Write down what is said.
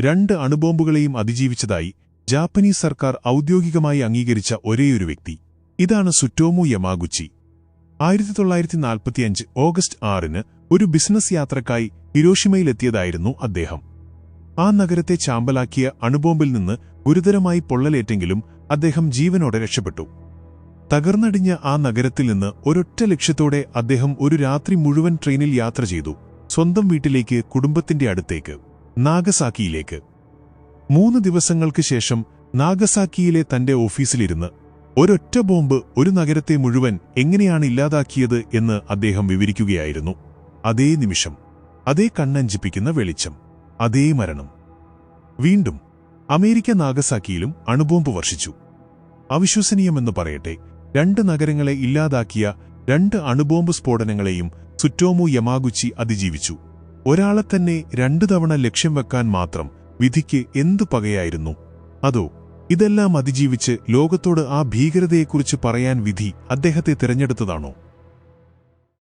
രണ്ട് അണുബോംബുകളെയും അതിജീവിച്ചതായി ജാപ്പനീസ് സർക്കാർ ഔദ്യോഗികമായി അംഗീകരിച്ച ഒരേയൊരു വ്യക്തി. ഇതാണ് സുറ്റോമു യമാഗുച്ചി. ആയിരത്തി തൊള്ളായിരത്തി നാൽപ്പത്തിയഞ്ച് ഓഗസ്റ്റ് ആറിന് ഒരു ബിസിനസ് യാത്രക്കായി ഹിരോഷിമയിലെത്തിയതായിരുന്നു അദ്ദേഹം. ആ നഗരത്തെ ചാമ്പലാക്കിയ അണുബോംബിൽ നിന്ന് ഗുരുതരമായി പൊള്ളലേറ്റെങ്കിലും അദ്ദേഹം ജീവനോടെ രക്ഷപ്പെട്ടു. തകർന്നടിഞ്ഞ ആ നഗരത്തിൽ നിന്ന് ഒരൊറ്റ ലക്ഷ്യത്തോടെ അദ്ദേഹം ഒരു രാത്രി മുഴുവൻ ട്രെയിനിൽ യാത്ര ചെയ്തു സ്വന്തം വീട്ടിലേക്ക് കുടുംബത്തിന്റെ അടുത്തേക്ക്. നാഗസാക്കിയിലേക്ക്. മൂന്ന് ദിവസങ്ങൾക്ക് ശേഷം നാഗസാക്കിയിലെ തന്റെ ഓഫീസിലിരുന്ന് ഒരൊറ്റ ബോംബ് ഒരു നഗരത്തെ മുഴുവൻ എങ്ങനെയാണ് ഇല്ലാതാക്കിയത്? എന്ന് അദ്ദേഹം വിവരിക്കുകയായിരുന്നു. അതേ നിമിഷം അതേ കണ്ണഞ്ചിപ്പിക്കുന്ന വെളിച്ചം അതേ മരണം. വീണ്ടും അമേരിക്ക നാഗസാക്കിയിലും അണുബോംബ് വർഷിച്ചു. അവിശ്വസനീയമെന്ന് പറയട്ടെ രണ്ട് നഗരങ്ങളെ ഇല്ലാതാക്കിയ രണ്ട് അണുബോംബ് സ്ഫോടനങ്ങളെയും സുറ്റോമു യമാഗുച്ചി അതിജീവിച്ചു. ഒരാളെ തന്നെ രണ്ടു തവണ ലക്ഷ്യം വെക്കാൻ മാത്രം വിധിക്ക് എന്തു പകയായിരുന്നു? അതോ ഇതെല്ലാം അതിജീവിച്ച് ലോകത്തോട് ആ ഭീകരതയെക്കുറിച്ച് പറയാൻ വിധി അദ്ദേഹത്തെ തിരഞ്ഞെടുത്തതാണോ?